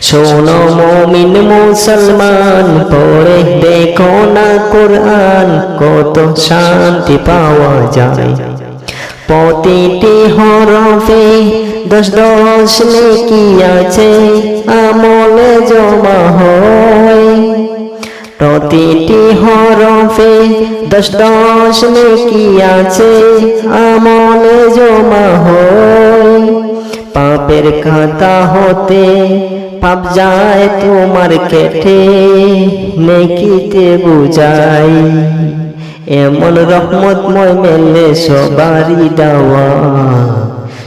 শোনো মুমিন মুসলমান, পড়ে দেখো না কোরআন, কত শান্তি পাওয়া যায়। প্রতিটি হরফে দশ দশ নেকি আছে, আমলে জমা হয়। প্রতিটি হরফে দশ দশ নেকি আছে, আমলে জমা পাপের খাতা হতে পাপ যায় তোমার কেটে। নেকিতে বুঝাই এমন রহমতময় মেলে সবারই দাওয়া।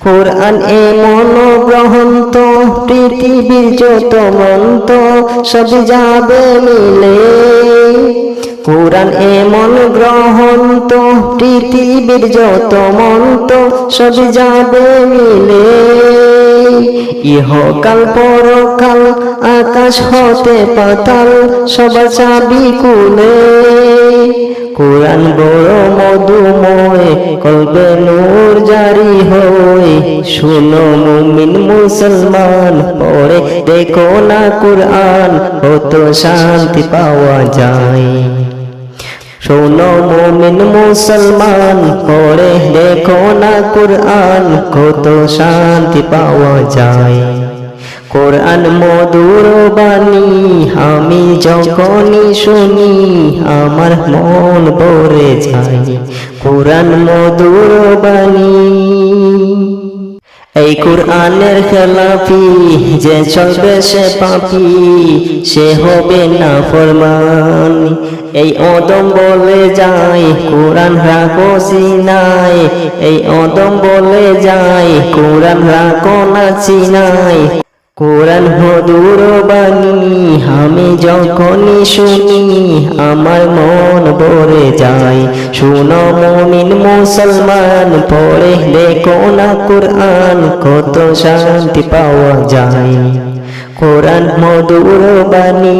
কোরআন এমন গ্রহন্ত পৃথিবীর যত মন্ত সব যাবে মিলে। কোরআন এ এমন গ্রহন্ত পৃথিবীর যত মন্ত সব যাবে মিলে। ইহকাল পরকাল, আকাশ হতে পাতাল সব চাবি কুলে কোরআন বড় মধুময়, কলবে নূর জারি হয়। শুনো মুমিন মুসলমান, পড়ে দেখো না কোরআন, কত শান্তি পাওয়া যায়। শোনো মুমিন মুসলমান, পড়ে দেখো না কোরআন, কত শান্তি পাওয়া যায়। কোরআন মধুর বাণী আমি যখনই শুনি, আমার মন ভরে যায়। কোরআন মধুর বাণী এই কোরআনের খেলাফি যে চলবে সে পাপি, সে হবে না ফরমান এই অদম বলে যায়, কোরআন রাখো সিনাই এই অদম বলে যায়, কোরআন রাখো না চিনাই কোরআন হদুর বাণী, আমি যখন শুনি, আমার মন ভরে যায়। শুনো মমিন মুসলমান, পড়ে দেখো না কোরআন, কত শান্তি পাওয়া যায়। কোরআন মধুর বাণী।